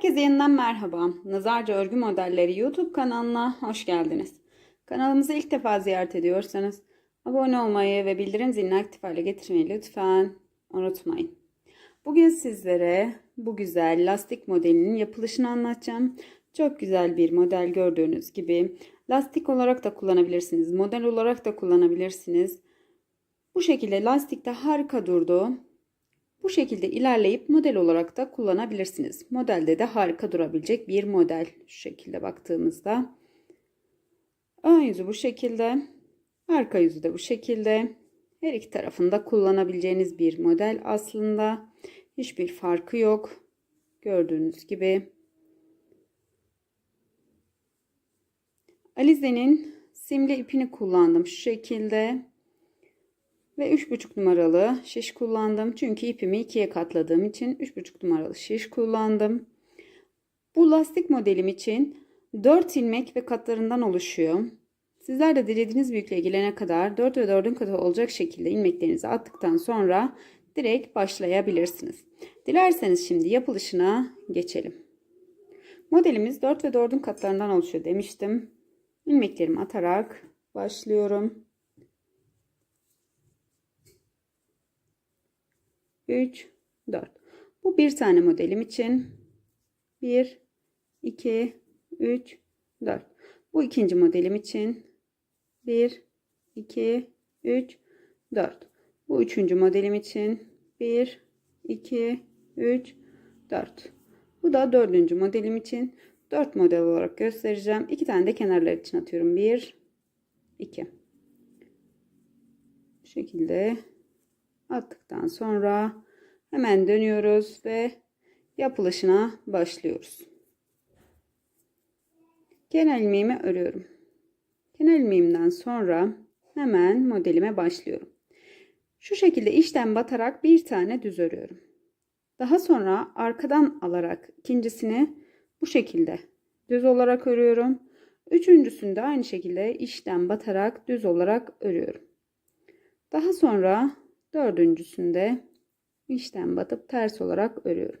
Herkese yeniden merhaba. Nazarca Örgü Modelleri YouTube kanalına hoş geldiniz. Kanalımızı ilk defa ziyaret ediyorsanız abone olmayı ve bildirim zilini aktif hale getirmeyi lütfen unutmayın. Bugün sizlere bu güzel lastik modelinin yapılışını anlatacağım. Çok güzel bir model gördüğünüz gibi. Lastik olarak da kullanabilirsiniz. Model olarak da kullanabilirsiniz. Bu şekilde lastikte harika durdu. Bu şekilde ilerleyip model olarak da kullanabilirsiniz. Modelde de harika durabilecek bir model. Şu şekilde baktığımızda. Ön yüzü bu şekilde. Arka yüzü de bu şekilde. Her iki tarafında kullanabileceğiniz bir model aslında. Hiçbir farkı yok. Gördüğünüz gibi. Alize'nin simli ipini kullandım şu şekilde. Ve 3,5 numaralı şiş kullandım. Çünkü ipimi ikiye katladığım için 3,5 numaralı şiş kullandım. Bu lastik modelim için 4 ilmek ve katlarından oluşuyor. Sizler de dilediğiniz büyüklüğe gelene kadar 4 ve 4'ün katı olacak şekilde ilmeklerinizi attıktan sonra direkt başlayabilirsiniz. Dilerseniz şimdi yapılışına geçelim. Modelimiz 4 ve 4'ün katlarından oluşuyor demiştim. İlmeklerimi atarak başlıyorum. 3, 4. Bu bir tane modelim için 1, 2, 3, 4. Bu ikinci modelim için 1, 2, 3, 4. Bu üçüncü modelim için 1, 2, 3, 4. Bu da dördüncü modelim için 4 model olarak göstereceğim. 2 tane de kenarlar için atıyorum. 1, 2. Bu şekilde attıktan sonra hemen dönüyoruz ve yapılışına başlıyoruz. Kenar ilmeğimi örüyorum. Kenar ilmeğimden sonra hemen modelime başlıyorum. Şu şekilde işten batarak bir tane düz örüyorum. Daha sonra arkadan alarak ikincisini bu şekilde düz olarak örüyorum. Üçüncüsünü de aynı şekilde işten batarak düz olarak örüyorum. Daha sonra dördüncüsünde işten batıp ters olarak örüyorum.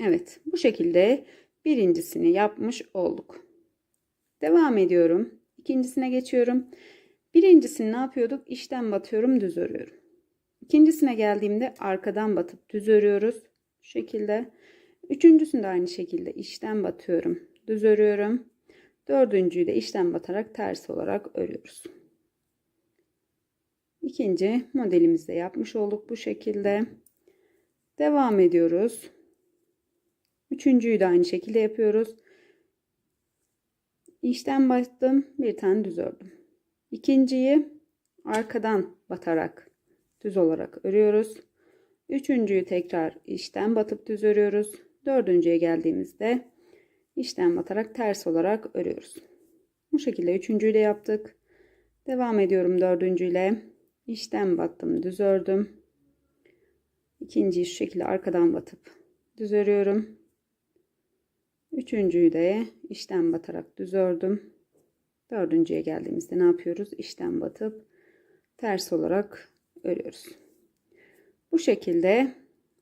Evet bu şekilde birincisini yapmış olduk. Devam ediyorum. İkincisine geçiyorum. Birincisini ne yapıyorduk? İşten batıyorum düz örüyorum. İkincisine geldiğimde arkadan batıp düz örüyoruz. Bu şekilde. Üçüncüsünde aynı şekilde işten batıyorum. Düz örüyorum. Dördüncüyü de işten batarak ters olarak örüyoruz. İkinci modelimizde yapmış olduk bu şekilde. Devam ediyoruz. Üçüncüyü de aynı şekilde yapıyoruz. İşten battım. Bir tane düz ördüm. İkinciyi arkadan batarak düz olarak örüyoruz. Üçüncüyü tekrar işten batıp düz örüyoruz. Dördüncüye geldiğimizde işten batarak ters olarak örüyoruz. Bu şekilde üçüncüyü de yaptık. Devam ediyorum dördüncüyle. İşten battım, düz ördüm. İkinciyi şu şekilde arkadan batıp düz örüyorum. Üçüncüyü de işten batarak düz ördüm. Dördüncüye geldiğimizde ne yapıyoruz? İşten batıp ters olarak örüyoruz. Bu şekilde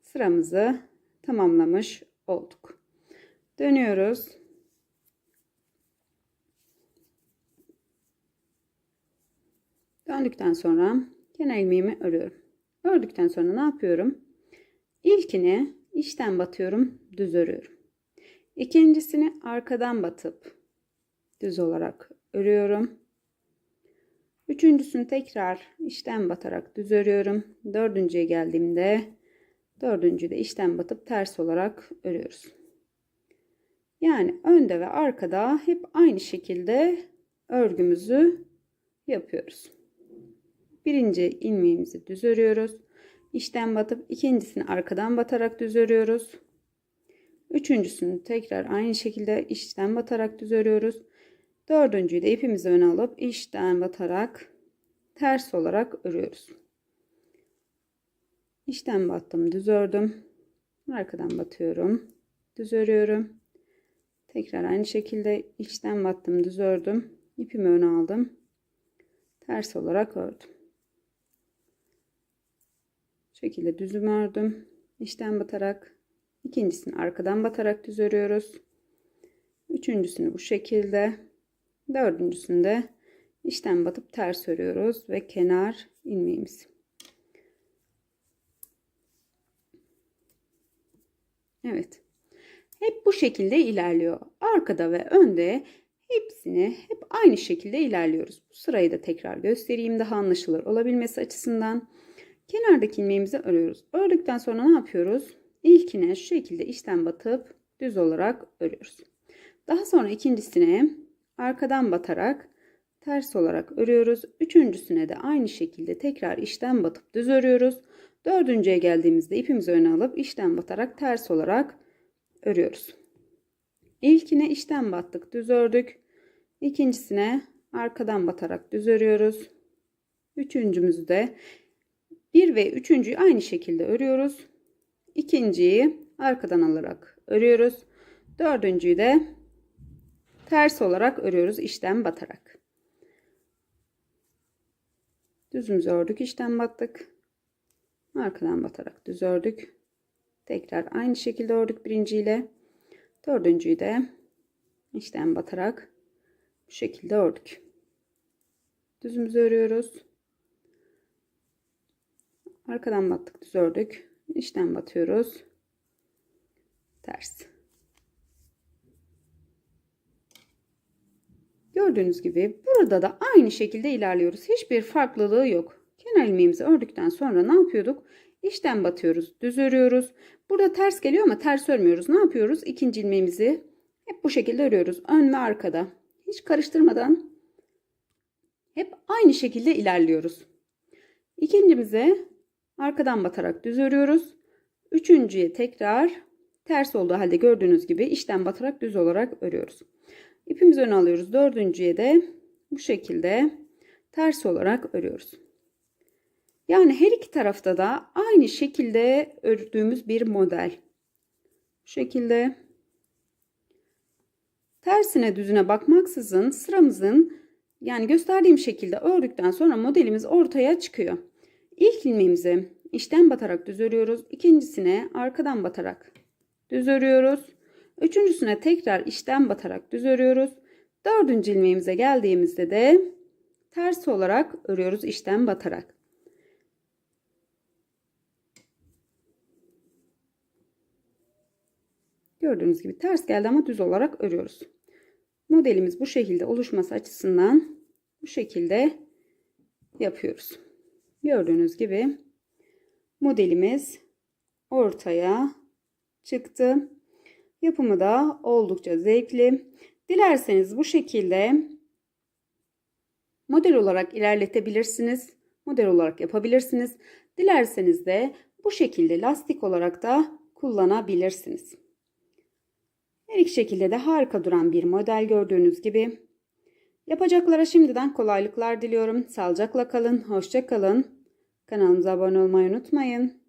sıramızı tamamlamış olduk. Dönüyoruz. Döndükten sonra kenar ilmeğimi örüyorum. Ördükten sonra ne yapıyorum? İlkini içten batıyorum, düz örüyorum. İkincisini arkadan batıp düz olarak örüyorum. Üçüncüsünü tekrar içten batarak düz örüyorum. Dördüncüye geldiğimde dördüncüyü de içten batıp ters olarak örüyoruz. Yani önde ve arkada hep aynı şekilde örgümüzü yapıyoruz. Birinci ilmeğimizi düz örüyoruz. İçten batıp ikincisini arkadan batarak düz örüyoruz. Üçüncüsünü tekrar aynı şekilde içten batarak düz örüyoruz. Dördüncüyü de ipimizi öne alıp içten batarak ters olarak örüyoruz. İçten battım, düz ördüm. Arkadan batıyorum. Düz örüyorum. Tekrar aynı şekilde içten battım, düz ördüm. İpimi öne aldım. Ters olarak ördüm şekilde düzüm ördüm. İşten batarak İkincisini arkadan batarak düz örüyoruz. Üçüncüsünü bu şekilde. Dördüncüsünde işten batıp ters örüyoruz ve kenar ilmeğimiz. Evet. Hep bu şekilde ilerliyor. Arkada ve önde hepsini hep aynı şekilde ilerliyoruz. Bu sırayı da tekrar göstereyim daha anlaşılır olabilmesi açısından. Kenardaki ilmeğimizi örüyoruz. Ördükten sonra ne yapıyoruz? İlkine şu şekilde işten batıp düz olarak örüyoruz. Daha sonra ikincisine arkadan batarak ters olarak örüyoruz. Üçüncüsüne de aynı şekilde tekrar işten batıp düz örüyoruz. Dördüncüye geldiğimizde ipimizi öne alıp işten batarak ters olarak örüyoruz. İlkine işten battık, düz ördük. İkincisine arkadan batarak düz örüyoruz. Üçüncümüzü de bir ve üçüncüyü aynı şekilde örüyoruz. İkinciyi arkadan alarak örüyoruz. Dördüncüyü de ters olarak örüyoruz işten batarak. Düzümüzü ördük, işten battık. Arkadan batarak düz ördük. Tekrar aynı şekilde ördük birinciyle. Dördüncüyü de işten batarak bu şekilde ördük. Düzümüzü örüyoruz. Arkadan battık, düz ördük. İşten batıyoruz. Ters. Gördüğünüz gibi burada da aynı şekilde ilerliyoruz. Hiçbir farklılığı yok. Kenar ilmeğimizi ördükten sonra ne yapıyorduk? İşten batıyoruz, düz örüyoruz. Burada ters geliyor ama ters örmüyoruz. Ne yapıyoruz? İkinci ilmeğimizi hep bu şekilde örüyoruz. Ön ve arkada. Hiç karıştırmadan hep aynı şekilde ilerliyoruz. İkincimize arkadan batarak düz örüyoruz. Üçüncüye tekrar ters olduğu halde gördüğünüz gibi işten batarak düz olarak örüyoruz. İpimizi öne alıyoruz. Dördüncüye de bu şekilde ters olarak örüyoruz. Yani her iki tarafta da aynı şekilde ördüğümüz bir model. Bu şekilde tersine düzüne bakmaksızın sıramızın yani gösterdiğim şekilde ördükten sonra modelimiz ortaya çıkıyor. İlk ilmeğimizi işten batarak düz örüyoruz. İkincisine arkadan batarak düz örüyoruz. Üçüncüsüne tekrar işten batarak düz örüyoruz. Dördüncü ilmeğimize geldiğimizde de ters olarak örüyoruz işten batarak. Gördüğünüz gibi ters geldi ama düz olarak örüyoruz. Modelimiz bu şekilde oluşması açısından bu şekilde yapıyoruz. Gördüğünüz gibi modelimiz ortaya çıktı. Yapımı da oldukça zevkli. Dilerseniz bu şekilde model olarak ilerletebilirsiniz. Model olarak yapabilirsiniz. Dilerseniz de bu şekilde lastik olarak da kullanabilirsiniz. Her iki şekilde de harika duran bir model gördüğünüz gibi. Yapacaklara şimdiden kolaylıklar diliyorum. Sağlıcakla kalın, hoşça kalın. Kanalımıza abone olmayı unutmayın.